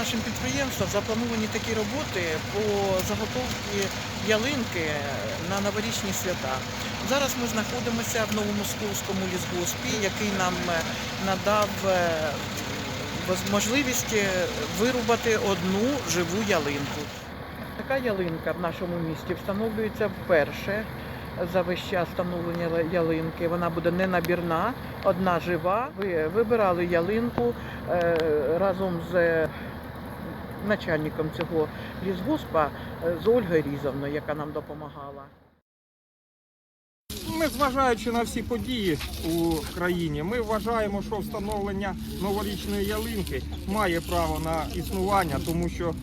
нашим підприємством заплановані такі роботи по заготовці ялинки на новорічні свята. Зараз ми знаходимося в Новомосковському лісгоспі, який нам е, надав е, можливість вирубати одну живу ялинку. Така ялинка в нашому місті встановлюється вперше за весь час встановлення ялинки. Вона буде ненабірна, одна жива. Ви вибирали ялинку е, разом з начальником цього лісгоспа е, з Ольгою Різовною, яка нам допомагала. Ми, зважаючи на всі події у країні, ми вважаємо, що встановлення новорічної ялинки має право на існування, тому що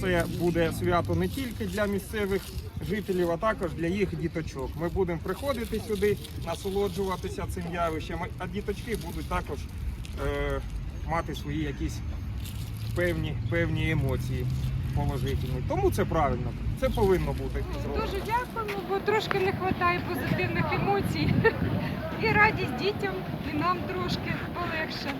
це буде свято не тільки для місцевих жителів, а також для їх діточок. Ми будемо приходити сюди, насолоджуватися цим явищем, а діточки будуть також е, мати свої якісь певні, певні емоції положительні. Тому це правильно, це повинно бути. Дуже дякуємо, бо трошки не вистачає позитивних емоцій. І радість дітям, і нам трошки полегше.